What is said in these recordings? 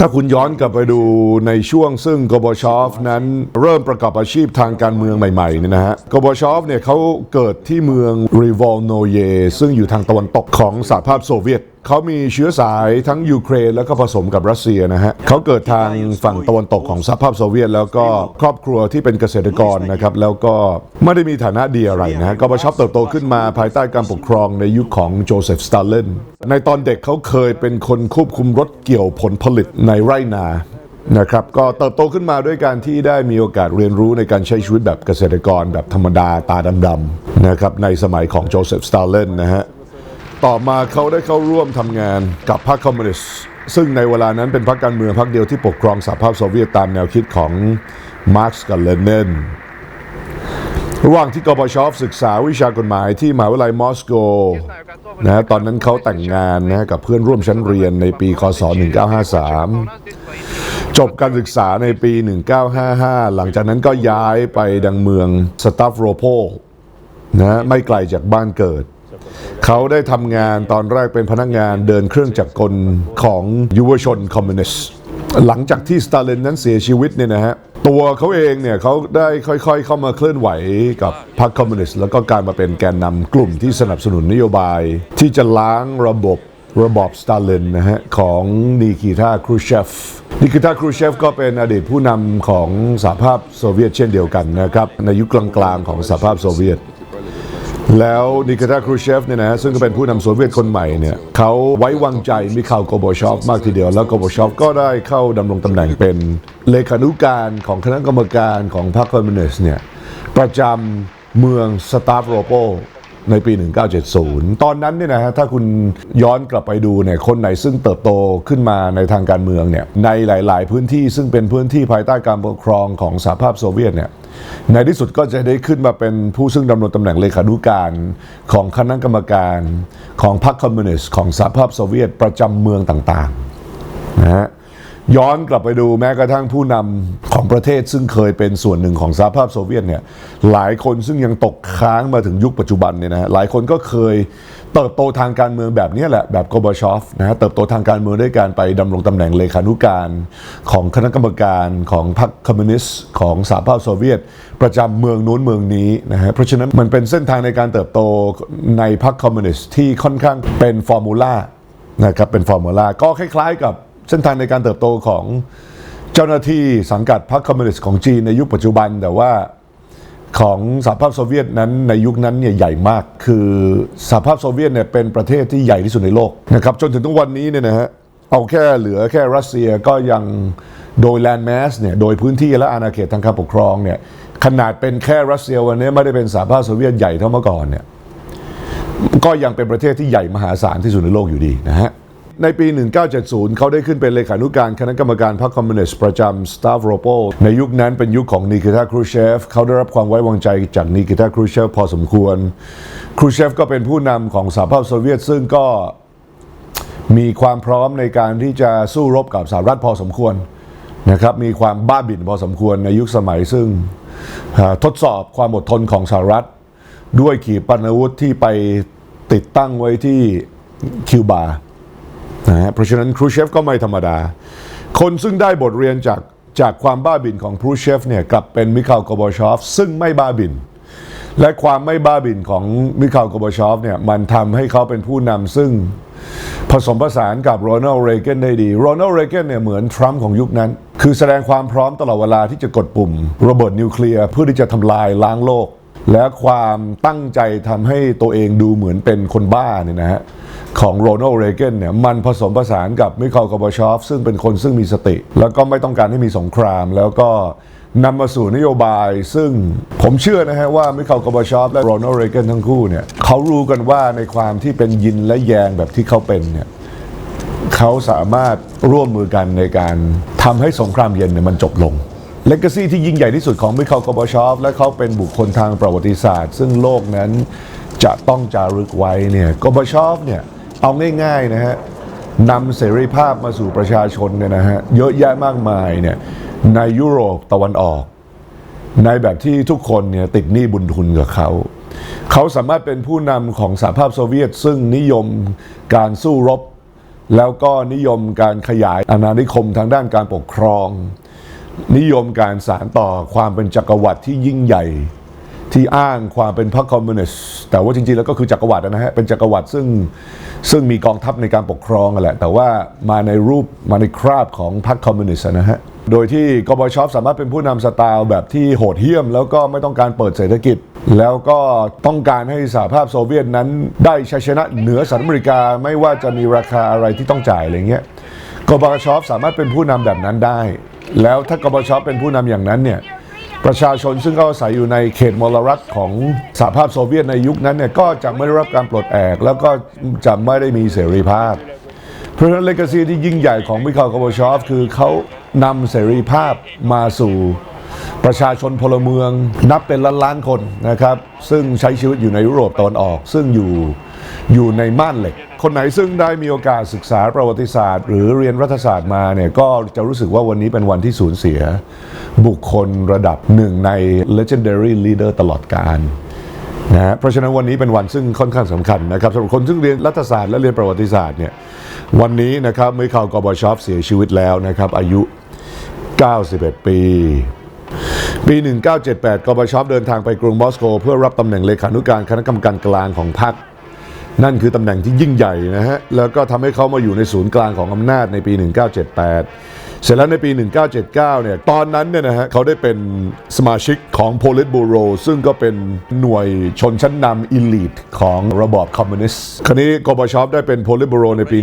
ถ้าคุณย้อนกลับไปดูในช่วงซึ่งกบชอฟนั้นเริ่มประกอบอาชีพทางการเมืองใหม่ๆเนี่ยนะฮะกบชอฟเนี่ยเขาเกิดที่เมืองริวอลโนเยซึ่งอยู่ทางตะวันตกของสหภาพโซเวียต เขามีเชื้อสายทั้งยูเครนแล้วก็ผสมกับรัสเซียนะฮะเขาเกิดทางฝั่งตะวันตกของสหภาพโซเวียต แล้วก็ครอบครัวที่เป็นเกษตรกรนะครับแล้วก็ไม่ได้มีฐานะดีอะไรนะฮะกบชอฟเติบโตขึ้นมาภายใต้การปกครองในยุคของโจเซฟสตาลินในตอนเด็กเขาเคยเป็นคนควบคุมรถเกี่ยวผลผลิตในไร่นานะครับก็เติบโตขึ้นมาด้วยการที่ได้มีโอกาสเรียนรู้ในการใช้ชีวิตแบบเกษตรกรแบบธรรมดาตาดำๆนะครับในสมัยของโจเซฟสตาลินนะฮะ ต่อมาเขาได้เข้าร่วมทำงานกับพรรคคอมมิวนิสต์ซึ่งในเวลานั้นเป็นพรรคการเมืองพรรคเดียวที่ปกครองสหภาพโซเวียตตามแนวคิดของมาร์กซ์กับเลนินระหว่างที่กบชศึกษาวิชากฎหมายที่มหาวิทยาลัยมอสโกนะตอนนั้นเขาแต่งงานนะกับเพื่อนร่วมชั้นเรียนในปี คศ 1953 จบการศึกษาในปี 1955 หลังจากนั้นก็ย้ายไปดังเมืองสตัฟโรโพลนะไม่ไกลจากบ้านเกิด เขาได้ทำงานตอนแรกเป็นพนักงานเดินเครื่องจักรกลของยุวชนคอมมิวนิสต์หลังจากที่สตาลินนั้นเสียชีวิตเนี่ยนะฮะตัวเขาเองเนี่ยเขาได้ค่อยๆ เข้ามาเคลื่อนไหวกับพรรคคอมมิวนิสต์แล้วก็การมาเป็นแกนนำกลุ่มที่สนับสนุนนโยบาย ที่จะล้างระบบระบอบสตาลินนะฮะของนิคิตาครูเชฟนิคิตาครูเชฟก็เป็นอดีตผู้นำของสหภาพโซเวียตเช่นเดียวกันนะครับในยุคกลางๆของสหภาพโซเวียต แล้วนิกาตาครูเชฟเนี่ยนะฮะซึ่งก็เป็นผู้นำโซเวียตคนใหม่เนี่ยเขาไว้วางใจมิคาลโกโบชอฟมากทีเดียว แล้วโกโบชอฟก็ได้เข้าดำรงตำแหน่งเป็นเลขานุการของคณะกรรมการของพรรคคอมมิวนิสต์เนี่ยประจำเมืองสตาฟโรโป ในปี 1970 ตอนนั้นเนี่ยนะฮะถ้าคุณย้อนกลับไปดูเนี่ยคนไหนซึ่งเติบโตขึ้นมาในทางการเมืองเนี่ยในหลาย ๆ พื้นที่ซึ่งเป็นพื้นที่ภายใต้การปกครองของสหภาพโซเวียตเนี่ยในที่สุดก็จะได้ขึ้นมาเป็นผู้ซึ่งดำรงตำแหน่งเลขานุการของคณะกรรมการของพรรคคอมมิวนิสต์ของสหภาพโซเวียตประจำเมืองต่าง ๆ นะฮะ ย้อนกลับไปดูแม้กระทั่งผู้นำของประเทศซึ่งเคยเป็นส่วนหนึ่งของสหภาพโซเวียตเนี่ยหลายคนซึ่งยังตกค้างมาถึงยุคปัจจุบันเนี่ยนะหลายคนก็เคยเติบโตทางการเมืองแบบนี้แหละแบบโกบชอฟนะฮะเติบโตทางการเมืองด้วยการไปดำรงตำแหน่งเลขานุการของคณะกรรมการของพรรคคอมมิวนิสต์ของสหภาพโซเวียต ประจำเมืองนู้นเมืองนี้นะฮะเพราะฉะนั้นมันเป็นเส้นทางในการเติบโตในพรรคคอมมิวนิสต์ที่ค่อนข้างเป็นฟอร์มูลานะครับเป็นฟอร์มูลาก็คล้ายๆกับ เส้นทางในการเติบโตของเจ้าหน้าที่สังกัดพรรคคอมมิวนิสต์ของจีนในยุคปัจจุบัน แต่ว่าของสหภาพโซเวียตนั้นในยุคนั้นเนี่ยใหญ่มาก คือสหภาพโซเวียตเนี่ยเป็นประเทศที่ใหญ่ที่สุดในโลกนะครับจนถึงทุกวันนี้เนี่ยนะฮะเอาแค่เหลือแค่รัสเซียก็ยังโดยแลนด์แมสเนี่ยโดยพื้นที่และอาณาเขตทางการปกครองเนี่ยขนาดเป็นแค่รัสเซียวันนี้ไม่ได้เป็นสหภาพโซเวียตใหญ่เท่าเมื่อก่อนเนี่ยก็ยังเป็นประเทศที่ใหญ่มหาศาลที่สุดในโลกอยู่ดีนะฮะ ในปี 1970 เขาได้ขึ้นเป็นเลขานุการคณะกรรมการพรรคคอมมิวนิสต์ประจำสตาฟโรโปในยุคนั้นเป็นยุคของนิคิตาครูเชฟเขาได้รับความไว้วางใจจากนิคิตาครูเชฟพอสมควร ครูเชฟก็เป็นผู้นำของสหภาพโซเวียตซึ่งก็มีความพร้อมในการที่จะสู้รบกับสหรัฐพอสมควรนะครับมีความบ้าบิ่นพอสมควรในยุคสมัยซึ่งทดสอบความอดทนของสหรัฐ ด้วยขีปนาวุธที่ไปติดตั้งไว้ที่คิวบา นะฮะเพราะฉะนั้นครูเชฟก็ไม่ธรรมดา คนซึ่งได้บทเรียนจากจากความบ้าบินของครูเชฟเนี่ยกลับเป็นมิคาลกบชอฟ ซึ่งไม่บ้าบิน และความไม่บ้าบินของมิคาลกบชอฟเนี่ยมันทำให้เขาเป็นผู้นำซึ่งผสมผสานกับโรนัลเรเกนได้ดีโรนัลเรเกนเนี่ยเหมือนทรัมป์ของยุคนั้น คือแสดงความพร้อมตลอดเวลาที่จะกดปุ่มระเบิดนิวเคลียร์เพื่อที่จะทำลายล้างโลก และความตั้งใจทำให้ตัวเองดูเหมือนเป็นคนบ้าเนี่ยนะฮะ ของโรนัลด์เรเกนเนี่ยมันผสมผสานกับมิคาลกอบชอฟซึ่งเป็นคนซึ่งมีสติ แล้วก็ไม่ต้องการให้มีสงคราม แล้วก็นำมาสู่นโยบาย ซึ่งผมเชื่อนะฮะว่ามิคาลกอบชอฟและโรนัลด์เรเกนทั้งคู่เนี่ยเขารู้กันว่าในความที่เป็นยินและแยงแบบที่เขาเป็นเนี่ยเขาสามารถร่วมมือกันในการทำให้สงครามเย็นเนี่ยมันจบลงเลก a ซีที่ยิ่งใหญ่ที่สุดของมิคาลกอบชอฟและเขาเป็นบุคคลทางประวัติศาสตร์ ซึ่งโลกนั้น จะต้องจารึกไว้เนี่ยกบชอฟเนี่ยเอาง่ายๆนะฮะนำเสรีภาพมาสู่ประชาชนเนี่ยนะฮะเยอะแยะมากมายเนี่ยในยุโรปตะวันออก ในแบบที่ทุกคนเนี่ยติดหนี้บุญทุนกับเขา เขาสามารถเป็นผู้นำของสหภาพโซเวียต ซึ่งนิยมการสู้รบ แล้วก็นิยมการขยายอาณานิคมทางด้านการปกครอง นิยมการสานต่อความเป็นจักรวรรดิที่ยิ่งใหญ่ ที่อ้างความเป็นพรรคคอมมิวนิสต์ แต่ว่าจริงๆแล้วก็คือจักรวรรดินะฮะเป็นจักรวรรดิซึ่งซึ่งมีกองทัพในการปกครองกันแหละ แต่ว่ามาในรูปมาในคราบของพรรคคอมมิวนิสต์นะฮะโดยที่กบชอฟสามารถเป็นผู้นำสไตล์แบบที่โหดเหี้ยม แล้วก็ไม่ต้องการเปิดเศรษฐกิจ แล้วก็ต้องการให้สหภาพโซเวียตนั้นได้ชัยชนะเหนือสหรัฐอเมริกาไม่ว่าจะมีราคาอะไรที่ต้องจ่ายอะไรเงี้ยกบชอฟสามารถเป็นผู้นำแบบนั้นได้ แล้วถ้ากบชอฟเป็นผู้นำอย่างนั้นเนี่ย ประชาชนซึ่งก็อาศัยอยู่ในเขตมลรัฐของสหภาพโซเวียตในยุคนั้นเนี่ยก็จะไม่ได้รับการปลดแอกแล้วก็จะไม่ได้มีเสรีภาพ เพราะฉะนั้นเลกาซีที่ยิ่งใหญ่ของมิคาลกบชอฟคือเขานำเสรีภาพมาสู่ประชาชนพลเมืองนับเป็นล้านล้านคนนะครับ ซึ่งใช้ชีวิตอยู่ในยุโรปตะวันออก ซึ่งอยู่ อยู่ในม่านเหล็ก คนไหนซึ่งได้มีโอกาสศึกษาประวัติศาสตร์ หรือเรียนรัฐศาสตร์มาเนี่ยก็จะรู้สึกว่าวันนี้เป็นวันที่สูญเสีย บุคคลระดับหนึ่งใน legendary leader ตลอดกาลนะฮะเพราะฉะนั้นวันนี้เป็นวันซึ่งค่อนข้างสำคัญนะครับสำหรับคนซึ่งเรียนรัฐศาสตร์และเรียนประวัติศาสตร์เนี่ยวันนี้นะครับมิคาลกอบชอฟเสียชีวิตแล้วนะครับอายุ 91 ปี ปี 1978กอบชอฟเดินทางไปกรุงมอสโก เพื่อรับตำแหน่งเลขานุการคณะกรรมการกลางของพรรค นั่นคือตำแหน่งที่ยิ่งใหญ่นะฮะ แล้วก็ทำให้เขามาอยู่ในศูนย์กลางของอำนาจในปี 1978 เสร็จแล้วในปี 1979 เนี่ย ตอนนั้นเนี่ยนะฮะเขาได้เป็นสมาชิกของ Politburo ซึ่งก็เป็นหน่วยชนชั้นนำอิลิทของระบอบคอมมิวนิสต์ คราวนี้กบชอฟได้เป็น Politburo ในปี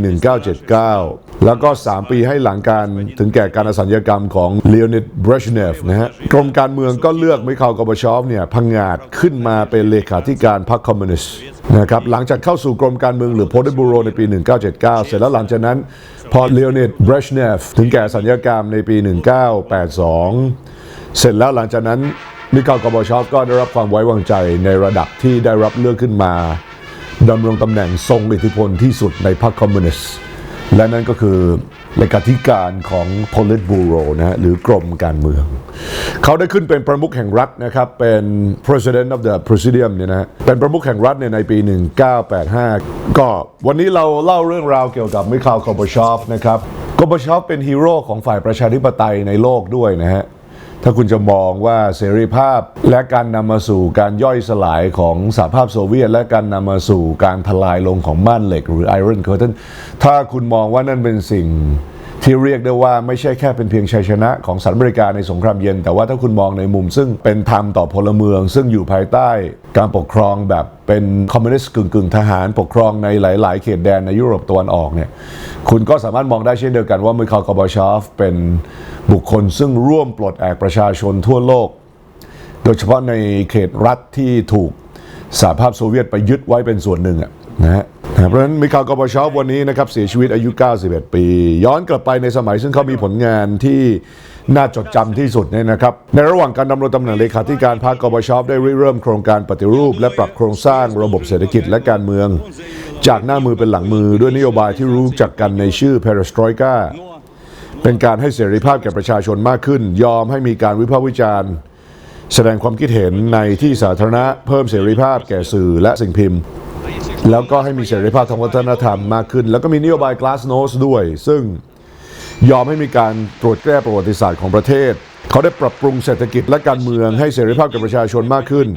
1979 แล้วก็ 3 ปีให้หลังการถึงแก่การอสัญญกรรมของเลโอนิดบรชเนฟนะฮะ กรมการเมืองก็เลือกมิคาลกบชอฟเนี่ยพังงาดขึ้นมาเป็นเลขาธิการพรรคคอมมิวนิสต์นะครับ หลังจากเข้าสู่กรมการเมืองหรือ Politburo ในปี 1979 เสร็จแล้วหลังจากนั้น พอเลโอนิดเบรชเนฟถึงแก่สัญญกรรมในปี 1982 เสร็จแล้วหลังจากนั้นมิคาลกอบชอฟก็ได้รับความไว้วางใจในระดับที่ได้รับเลือกขึ้นมาดำรงตำแหน่งทรงอิทธิพลที่สุดในพรรคคอมมิวนิสต์และนั่นก็คือ เลขาธิการของ Politburo นะฮะหรือกรมการเมือง เขาได้ขึ้นเป็นประมุขแห่งรัฐนะครับ เป็น President of the Presidium เนี่ยนะเป็นประมุขแห่งรัฐเนี่ยในปี 1985 ก็วันนี้เราเล่าเรื่องราวเกี่ยวกับมิคาลกอบชอฟนะครับกอบชอฟเป็นฮีโร่ของฝ่ายประชาธิปไตยในโลกด้วยนะฮะ ถ้าคุณจะมองว่าเสรีภาพและการนำมาสู่การย่อยสลายของสหภาพโซเวียต และการนำมาสู่การทลายลงของม่านเหล็ก หรือ Iron Curtain ถ้าคุณมองว่านั่นเป็นสิ่ง ที่เรียกได้ว่าไม่ใช่แค่เป็นเพียงชัยชนะของสหรัฐอเมริกาในสงครามเย็น แต่ว่าถ้าคุณมองในมุมซึ่งเป็นธรรมต่อพลเมือง ซึ่งอยู่ภายใต้การปกครองแบบเป็นคอมมิวนิสต์กึ่งๆ ทหารปกครองในหลาย ๆ เขตแดนในยุโรปตะวันออกเนี่ยคุณก็สามารถมองได้เช่นเดียวกันว่ามิคาลกอบชอฟเป็นบุคคลซึ่งร่วมปลดแอกประชาชนทั่วโลก โดยเฉพาะในเขตรัฐที่ถูกสหภาพโซเวียตไปยึดไว้เป็นส่วนหนึ่งอะนะฮะ เพราะฉะนั้นมิคาลกอบชอฟวันนี้นะครับเสียชีวิตอายุ 91 ปี ย้อนกลับไปในสมัยซึ่งเขามีผลงานที่น่าจดจำที่สุดเนี่ยนะครับ ในระหว่างการดำรงตำแหน่งเลขาธิการพรรคกอบชอฟได้ริเริ่มโครงการปฏิรูป และปรับโครงสร้างระบบเศรษฐกิจและการเมือง จากหน้ามือเป็นหลังมือด้วยนโยบายที่รู้จักกันในชื่อ Perestroika เป็นการให้เสรีภาพแก่ประชาชนมากขึ้น ยอมให้มีการวิพากษ์วิจารณ์แสดงความคิดเห็นในที่สาธารณะเพิ่มเสรีภาพแก่สื่อและสิ่งพิมพ์ แล้วก็ให้มีเสรีภาพทางวัฒนธรรมมากขึ้น แล้วก็มีนโยบาย Glasnost ด้วย ซึ่งยอมให้มีการตรวจแก้ประวัติศาสตร์ของประเทศ เขาได้ปรับปรุงเศรษฐกิจและการเมืองให้เสรีภาพแก่ประชาชนมากขึ้น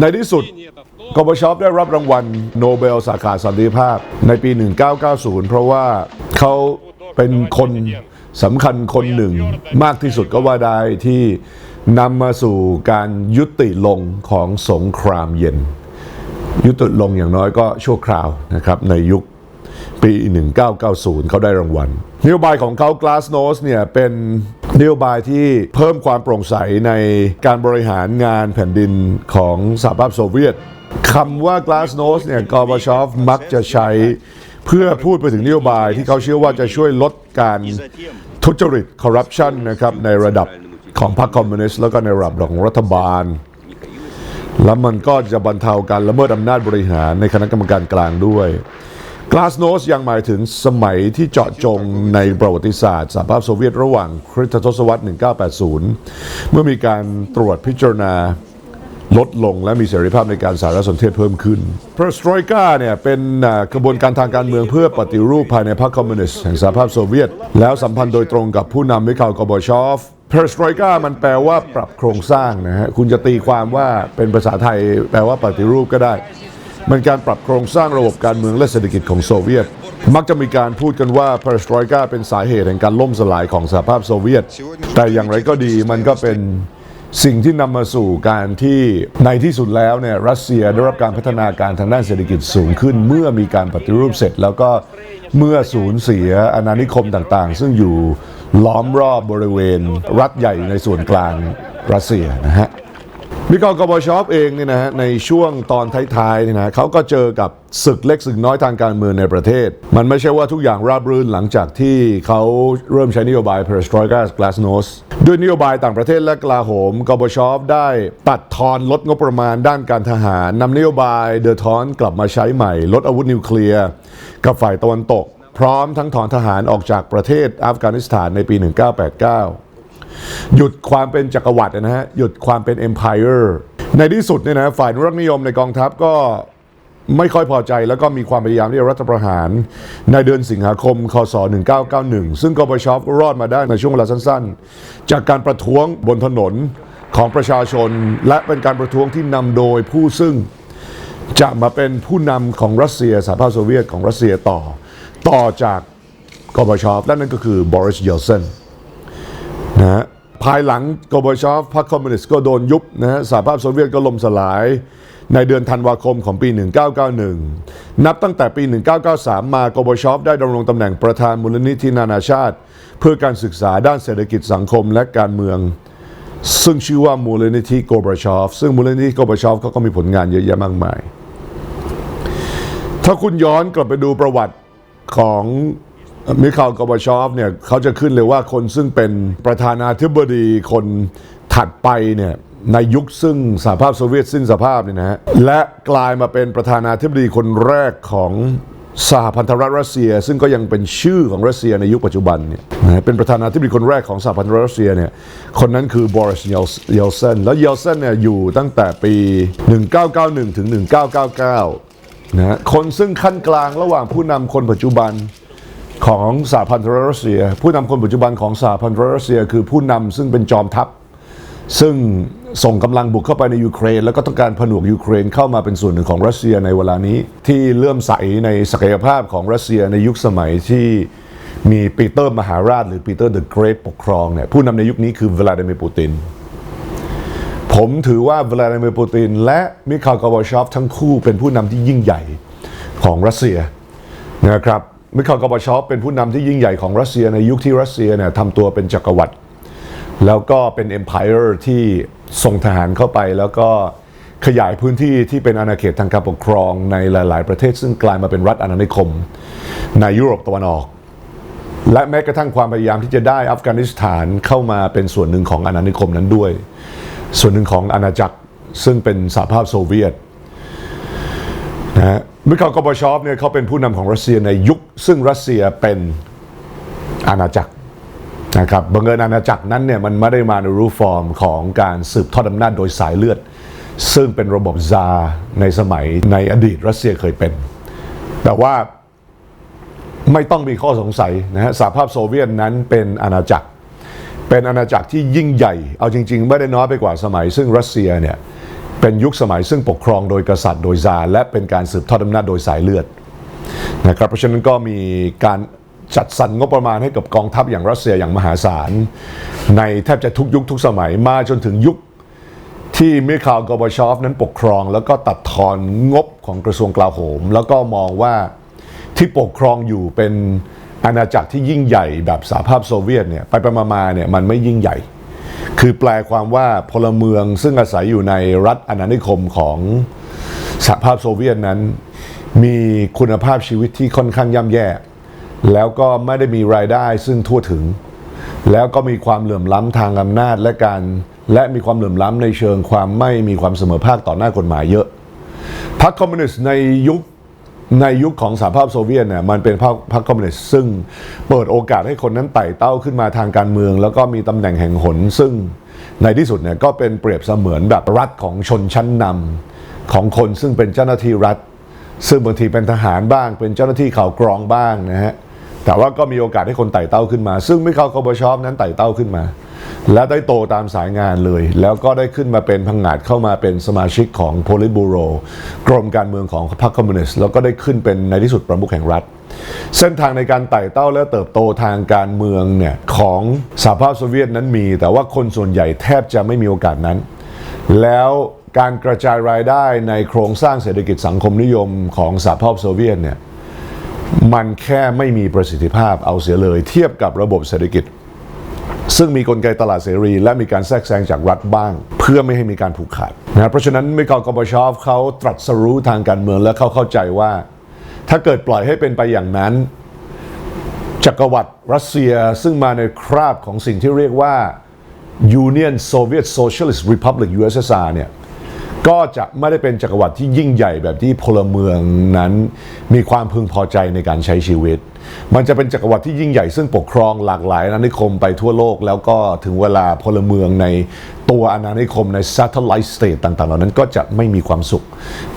ในที่สุดกบชอฟได้รับรางวัลโนเบลสาขาสันติภาพในปี 1990 เพราะว่าเขาเป็นคนสำคัญคนหนึ่งมากที่สุดก็ว่าได้ที่นำมาสู่การยุติลงของสงครามเย็น ยุติลงอย่างน้อยก็ชั่วคราวนะครับในยุคปี 1990 เขาได้รางวัลนโยบายของเขา Glassnose เนี่ยเป็นนโยบายที่เพิ่มความโปร่งใสในการบริหารงานแผ่นดินของสหภาพโซเวียตคำว่า Glassnose เนี่ยกอบชอฟมักจะใช้เพื่อพูดไปถึงนโยบายที่เขาเชื่อว่าจะช่วยลดการทุจริตคอร์รัปชันนะครับในระดับของพรรคคอมมิวนิสต์แล้วก็ในระดับของรัฐบาล แล้วมันก็จะบรรเทาการละเมิดอำนาจบริหารในคณะกรรมการกลางด้วยกลาสโนสยังหมายถึงสมัยที่เจาะจงในประวัติศาสตร์สหภาพโซเวียตระหว่างคริสตศตวรรษ 1980 เมื่อมีการตรวจพิจารณา ลดลงและมีเสรีภาพในการสารสนเทศเพิ่มขึ้น p e r s t r o i k a เนี่ยเป็นกระบวนการทางการเมืองเพื่อปฏิรูปภายในพรรคคอมมิวนิสต์แห่งสหภาพโซเวียต แล้วสัมพันธ์โดยตรงกับผู้นำมิคาลกอบชอฟ p e r s t r o i k a มันแปลว่าปรับโครงสร้างนะฮะคุณจะตีความว่าเป็นภาษาไทย แปลว่าปฏิรูปก็ได้ มันการปรับโครงสร้างระบบการเมืองและเศรษฐกิจของโซเวียต มักจะมีการพูดกันว่า p e r s t r o i k a เป็นสาเหตุแห่งการล่มสลายของสหภาพโซเวียต แต่อย่างไรก็ดีมันก็เป็น สิ่งที่นำมาสู่การที่ในที่สุดแล้วเนี่ยรัสเซียได้รับการพัฒนาการทางด้านเศรษฐกิจสูงขึ้น เมื่อมีการปฏิรูปเสร็จ แล้วก็เมื่อสูญเสียอาณานิคมต่างๆ ซึ่งอยู่ล้อมรอบบริเวณรัฐใหญ่ในส่วนกลางรัสเซียนะฮะ มิคาลกอบชอฟเองเนี่ยนะฮะในช่วงตอนท้ายๆเนี่ยนะเขาก็เจอกับศึกเล็กศึกน้อยทางการเมืองในประเทศ มันไม่ใช่ว่าทุกอย่างราบรื่นหลังจากที่เขาเริ่มใช้นโยบาย Perestroika Glasnost ด้วยนโยบายต่างประเทศและกลาโหมกอบชอฟได้ตัดทอนลดงบประมาณด้านการทหารนำนโยบายเดอทอนกลับมาใช้ใหม่ ลดอาวุธนิวเคลียร์กับฝ่ายตะวันตก พร้อมทั้งถอนทหารออกจากประเทศอัฟกานิสถานในปี 1989 หยุดความเป็นจักรวรรดินะฮะ หยุดความเป็น empire ในที่สุดเนี่ยนะฝ่ายนุรักนิยมในกองทัพก็ไม่ค่อยพอใจแล้วก็มีความพยายามที่จะรัฐประหาร ในเดือนสิงหาคม คศ 1991 ซึ่งกบชอฟก็รอดมาได้ในช่วงเวลาสั้นๆ จากการประท้วงบนถนนของประชาชน และเป็นการประท้วงที่นำโดยผู้ซึ่งจะมาเป็นผู้นำของรัสเซียสหภาพโซเวียตของรัสเซียต่อ ต่อจากกบชอฟและนั่นก็คือบอริสเยลเซน นะฮะภายหลังกบชอฟพรรคคอมมิวนิสต์ก็โดนยุบนะฮะสหภาพโซเวียตก็ล่มสลาย ในเดือนธันวาคมของปี 1991 นับตั้งแต่ปี 1993 มากบชอฟได้ดำรงตำแหน่งประธานมูลนิธินานาชาติ เพื่อการศึกษาด้านเศรษฐกิจสังคมและการเมือง ซึ่งชื่อว่ามูลนิธิโกบชอฟซึ่งมูลนิธิโกบชอฟเขาก็มีผลงานเยอะแยะมากมาย ถ้าคุณย้อนกลับไปดูประวัติของ มิคาลกอบชอฟเนี่ยเขาจะขึ้นเลยว่าคนซึ่งเป็นประธานาธิบดีคนถัดไปเนี่ยในยุคซึ่งสหภาพโซเวียตสิ้นสภาพเนี่ยนะฮะและกลายมาเป็นประธานาธิบดีคนแรกของสหพันธรัฐรัสเซีย ซึ่งก็ยังเป็นชื่อของรัสเซียในยุคปัจจุบันเนี่ยนะเป็นประธานาธิบดีคนแรกของสหพันธรัฐรัสเซียเนี่ยคนนั้นคือบอริสเยลเซนแล้วเยลเซนเนี่ยอยู่ตั้งแต่ปี 1991 ถึง 1999นะฮะคนซึ่งขั้นกลางระหว่างผู้นำคนปัจจุบัน ของสหพันธรัสเซีย ผู้นำคนปัจจุบันของสหพันธรัสเซีย คือผู้นำซึ่งเป็นจอมทัพ ซึ่งส่งกำลังบุกเข้าไปในยูเครน แล้วก็ต้องการผนวกยูเครนเข้ามาเป็นส่วนหนึ่งของรัสเซียในเวลานี้ ที่เลื่อมใสในศักยภาพของรัสเซียในยุคสมัยที่มีปีเตอร์มหาราช หรือปีเตอร์เดอะเกรทปกครองเนี่ยผู้นำในยุคนี้คือวลาดิเมียร์ปูติน ผมถือว่าวลาดิเมียร์ปูติน และมิคาลกอบาชอฟทั้งคู่เป็นผู้นำที่ยิ่งใหญ่ของรัสเซียนะครับ มิคาลกอบาชอฟเป็นผู้นำที่ยิ่งใหญ่ของรัสเซียในยุคที่รัสเซียเนี่ยทำตัวเป็นจักรวรรดิแล้วก็เป็นเอ็มพายร์ที่ส่งทหารเข้าไปแล้วก็ขยายพื้นที่ที่เป็นอาณาเขตทางการปกครองในหลาย ๆ ประเทศ ซึ่งกลายมาเป็นรัฐอาณานิคม ในยุโรปตะวันออก และแม้กระทั่งความพยายามที่จะได้อัฟกานิสถานเข้ามาเป็นส่วนหนึ่งของอาณานิคมนั้นด้วย ส่วนหนึ่งของอาณาจักรซึ่งเป็นสหภาพโซเวียต นะมิคาลกอบชอฟเนี่ยเขาเป็นผู้นำของรัสเซียในยุค ซึ่งรัสเซียเป็นอาณาจักรนะครับบังเอิญอาณาจักรนั้นเนี่ยมันไม่ได้มาในรูปฟอร์มของการสืบทอดอำนาจโดยสายเลือด ซึ่งเป็นระบบซาในสมัยในอดีตรัสเซียเคยเป็น แต่ว่าไม่ต้องมีข้อสงสัยนะฮะสหภาพโซเวียตนั้นเป็นอาณาจักร เป็นอาณาจักรที่ยิ่งใหญ่ เอาจริง ๆ ไม่ได้น้อยไปกว่าสมัย ซึ่งรัสเซียเนี่ย เป็นยุคสมัยซึ่งปกครองโดยกษัตริย์โดยซาและเป็นการสืบทอดอำนาจโดยสายเลือดนะครับเพราะฉะนั้นก็มีการจัดสรรงบประมาณให้กับกองทัพอย่างรัสเซียอย่างมหาศาล ในแทบจะทุกยุคทุกสมัยมาจนถึงยุคที่มิคาลกอบชอฟนั้นปกครอง แล้วก็ตัดทอนงบของกระทรวงกลาโหม แล้วก็มองว่าที่ปกครองอยู่เป็นอาณาจักรที่ยิ่งใหญ่แบบสหภาพโซเวียตเนี่ยไปไปมาๆเนี่ยมันไม่ยิ่งใหญ่ คือแปลความว่าพลเมืองซึ่งอาศัยอยู่ในรัฐอาณานิคมของสหภาพโซเวียตนั้น มีคุณภาพชีวิตที่ค่อนข้างย่ำแย่ แล้วก็ไม่ได้มีรายได้ซึ่งทั่วถึง แล้วก็มีความเหลื่อมล้ำทางอำนาจและการและมีความเหลื่อมล้ำในเชิงความไม่มีความเสมอภาคต่อหน้ากฎหมายเยอะพรรคคอมมิวนิสต์ในยุค ในยุคของสหภาพโซเวียตเนี่ยมันเป็นพรรคพรรคคอมมิวนิสต์ซึ่งเปิดโอกาสให้คนนั้นไต่เต้าขึ้นมาทางการเมือง แล้วก็มีตำแหน่งแห่งหน ซึ่งในที่สุดเนี่ยก็เป็นเปรียบเสมือนแบบรัฐของชนชั้นนำของคนซึ่งเป็นเจ้าหน้าที่รัฐ ซึ่งบางทีเป็นทหารบ้าง เป็นเจ้าหน้าที่ข่าวกรองบ้างนะฮะแต่ว่าก็มีโอกาสให้คนไต่เต้าขึ้นมา ซึ่งมิคาลโคบชอฟนั้นไต่เต้าขึ้นมา และได้โตตามสายงานเลย แล้วก็ได้ขึ้นมาเป็นพังงาดเข้ามาเป็นสมาชิกของโพลิบูโรกรมการเมืองของพรรคคอมมิวนิสต์แล้วก็ได้ขึ้นเป็นในที่สุดประมุขแห่งรัฐ เส้นทางในการไต่เต้าและเติบโตทางการเมืองเนี่ยของสหภาพโซเวียตนั้นมี แต่ว่าคนส่วนใหญ่แทบจะไม่มีโอกาสนั้น แล้วการกระจายรายได้ในโครงสร้างเศรษฐกิจสังคมนิยมของสหภาพโซเวียตเนี่ยมันแค่ไม่มีประสิทธิภาพเอาเสียเลย เทียบกับระบบเศรษฐกิจ ซึ่งมีกลไกตลาดเสรี และมีการแทรกแซงจากรัฐบ้าง เพื่อไม่ให้มีการผูกขาดนะเพราะฉะนั้นมิคาลกบชอฟเขาตรัสรู้ทางการเมืองและเขาเข้าใจว่า ถ้าเกิดปล่อยให้เป็นไปอย่างนั้น จักรวรรดิรัสเซียซึ่งมาในคราบของสิ่งที่เรียกว่า Union Soviet Socialist Republic USSR เนี่ย ก็จะไม่ได้เป็นจักรวรรดิที่ยิ่งใหญ่แบบที่พลเมืองนั้นมีความพึงพอใจในการใช้ชีวิต มันจะเป็นจักรวรรดิที่ยิ่งใหญ่ซึ่งปกครองหลากหลายอาณานิคมไปทั่วโลก แล้วก็ถึงเวลาพลเมืองในตัวอาณานิคมใน satellite state ต่างๆ เหล่านั้นก็จะไม่มีความสุข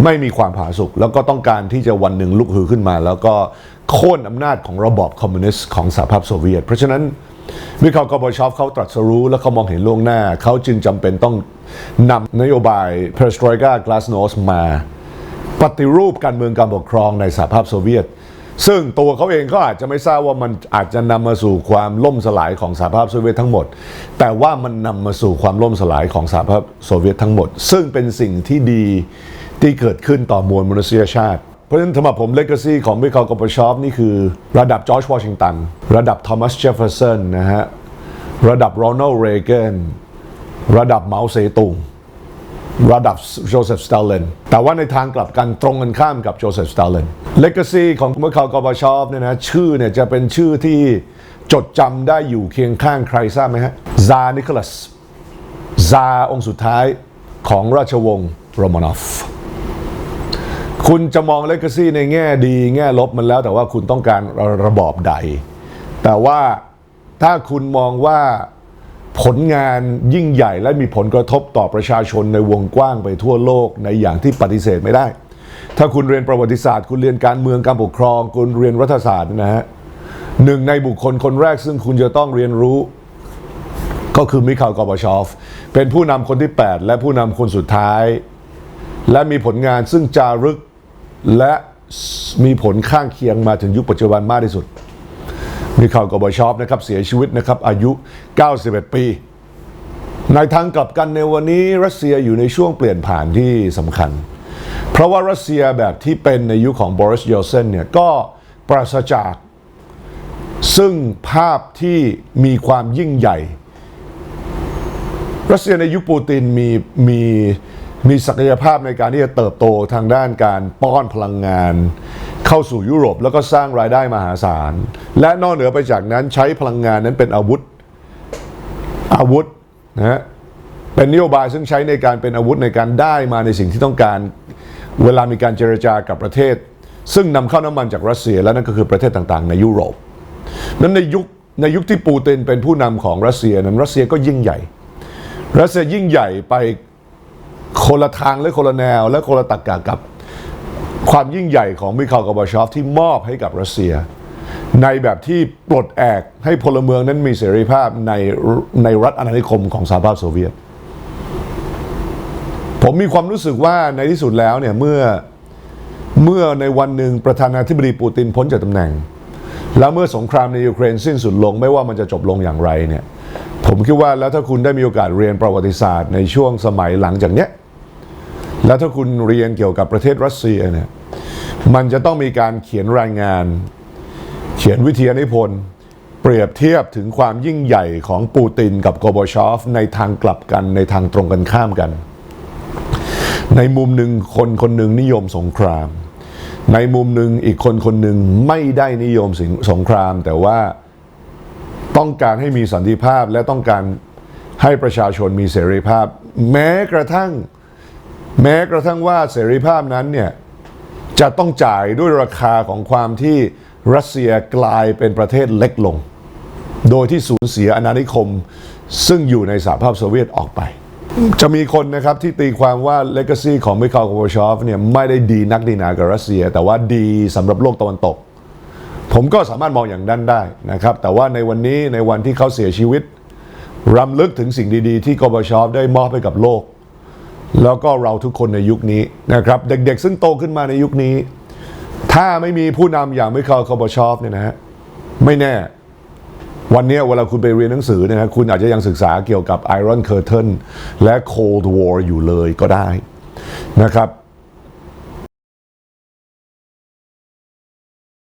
ไม่มีความผาสุกแล้วก็ต้องการที่จะวันหนึ่งลุกฮือขึ้นมา แล้วก็โค่นอำนาจของระบอบคอมมิวนิสต์ของสหภาพโซเวียต เพราะฉะนั้น มิคาลกอบชอฟเขาตรัสรู้และเขามองเห็นล่วงหน้า เขาจึงจำเป็นต้องนำนโยบาย p e r e s t r o i k a Glasnost มา ปฏิรูปการเมืองการปกครองในสหภาพโซเวียต ซึ่งตัวเขาเองก็อาจจะไม่ทราบว่ามันอาจจะนำมาสู่ความล่มสลายของสหภาพโซเวียตทั้งหมด แต่ว่ามันนำมาสู่ความล่มสลายของสหภาพโซเวียตทั้งหมด ซึ่งเป็นสิ่งที่ดีที่เกิดขึ้นต่อมวลมนุษยชาติ เพราะฉะนั้นสำหรับผมเลก a ซีของมิคาลกอบชอฟนี่คือ ระดับจอร์จวอชิงตัน ระดับทอมัสเจฟเฟอร์สันนะฮะ ระดับโรนัลด์เรเกนระดับเหมาเซตุงระดับโจเซฟสตาลินแต่ว่าในทางกลับกันตรงกันข้ามกับโจเซฟสตาลินเลก a ซีของมิคาลกอบชอฟเนี่ยนะชื่อเนี่ยจะเป็นชื่อที่จดจำได้อยู่เคียงข้างใครทราบไหมฮะซานิโคลัสซาองค์สุดท้ายของราชวงศ์โรมานอฟ คุณจะมองเลก a ซีในแง่ดีแง่ลบมันแล้ว แต่ว่าคุณต้องการระระบอบใด แต่ว่าถ้าคุณมองว่าผลงานยิ่งใหญ่และมีผลกระทบต่อประชาชนในวงกว้างไปทั่วโลกในอย่างที่ปฏิเสธไม่ได้ ถ้าคุณเรียนประวัติศาสตร์ คุณเรียนการเมืองการปกครอง คุณเรียนรัฐศาสตร์นะฮะหนึ่งในบุคคลคนแรกซึ่งคุณจะต้องเรียนรู้ก็คือมิคาลกอบชอฟ เป็นผู้นำคนที่ 8 และผู้นำคนสุดท้าย และมีผลงานซึ่งจารึก และมีผลข้างเคียงมาถึงยุคปัจจุบันมากที่สุดมิคาลกอบชอฟนะครับเสียชีวิตนะครับอายุ 91 ปี ในทางกลับกันในวันนี้รัสเซียอยู่ในช่วงเปลี่ยนผ่านที่สำคัญ เพราะว่ารัสเซียแบบที่เป็นในยุคของบริสยอเซนเนี่ยก็ปราศจาก ซึ่งภาพที่มีความยิ่งใหญ่ รัสเซียในยุคปูตินมีมี มีศักยภาพในการที่จะเติบโตทางด้านการป้อนพลังงาน เข้าสู่ยุโรปแล้วก็สร้างรายได้มหาศาล และนอกเหนือไปจากนั้นใช้พลังงานนั้นเป็นอาวุธอาวุธนะฮะเป็นนโยบายซึ่งใช้ในการเป็นอาวุธในการได้มาในสิ่งที่ต้องการ เวลามีการเจรจากับประเทศ ซึ่งนำเข้าน้ำมันจากรัสเซียและนั่นก็คือประเทศต่างๆ ในยุโรปนั้นในยุคในยุคที่ปูตินเป็นผู้นำของรัสเซียนั้นรัสเซียก็ยิ่งใหญ่ รัสเซียยิ่งใหญ่ไป คนละทางและคนละแนว และคนละตักกะกับความยิ่งใหญ่ของมิคาลกอบาชอฟที่มอบให้กับรัสเซีย ในแบบที่ปลดแอกให้พลเมืองนั้นมีเสรีภาพในในรัฐอาณานิคมของสหภาพโซเวียต ผมมีความรู้สึกว่าในที่สุดแล้วเนี่ยเมื่อเมื่อในวันหนึ่งประธานาธิบดีปูตินพ้นจากตำแหน่ง แล้วเมื่อสงครามในยูเครนสิ้นสุดลงไม่ว่ามันจะจบลงอย่างไรเนี่ย ผมคิดว่าแล้วถ้าคุณได้มีโอกาสเรียนประวัติศาสตร์ในช่วงสมัยหลังจากเนี้ยแล้วถ้าคุณเรียนเกี่ยวกับประเทศรัสเซียเนี่ยมันจะต้องมีการเขียนรายงาน เขียนวิทยานิพนธ์เปรียบเทียบถึงความยิ่งใหญ่ของปูตินกับโกบชอฟในทางกลับกันในทางตรงกันข้ามกัน ในมุมหนึ่งคนคนหนึ่งนิยมสงคราม ในมุมหนึ่งอีกคนคนหนึ่งไม่ได้นิยมสิงสงครามแต่ว่า ต้องการให้มีสันติภาพและต้องการให้ประชาชนมีเสรีภาพ แม้กระทั่ง แม้กระทั่งว่าเสรีภาพนั้นเนี่ยจะต้องจ่ายด้วยราคาของความที่รัสเซียกลายเป็นประเทศเล็กลง โดยที่สูญเสียอาณานิคม ซึ่งอยู่ในสหภาพโซเวียตออกไป จะมีคนนะครับที่ตีความว่าเลก a ซีของมิคาลโกชอฟเนี่ยไม่ได้ดีนักดีนากับรัสเซีย แต่ว่าดีสำหรับโลกตะวันตก ผมก็สามารถมองอย่างนั้นได้นะครับ แต่ว่าในวันนี้ในวันที่เขาเสียชีวิตรำลึกถึงสิ่งดีๆ ที่กบชอได้มอบให้กับโลก แล้วก็เราทุกคนในยุคนี้นะครับ เด็กๆ ซึ่งโตขึ้นมาในยุคนี้ ถ้าไม่มีผู้นำอย่างมิคาลโคบชอเนี่ยนะฮะไม่แน่ วันนี้เวลาคุณไปเรียนหนังสือเนี่ยนะคุณอาจจะยังศึกษาเกี่ยวกับ Iron Curtain และ Cold War อยู่เลยก็ได้นะครับ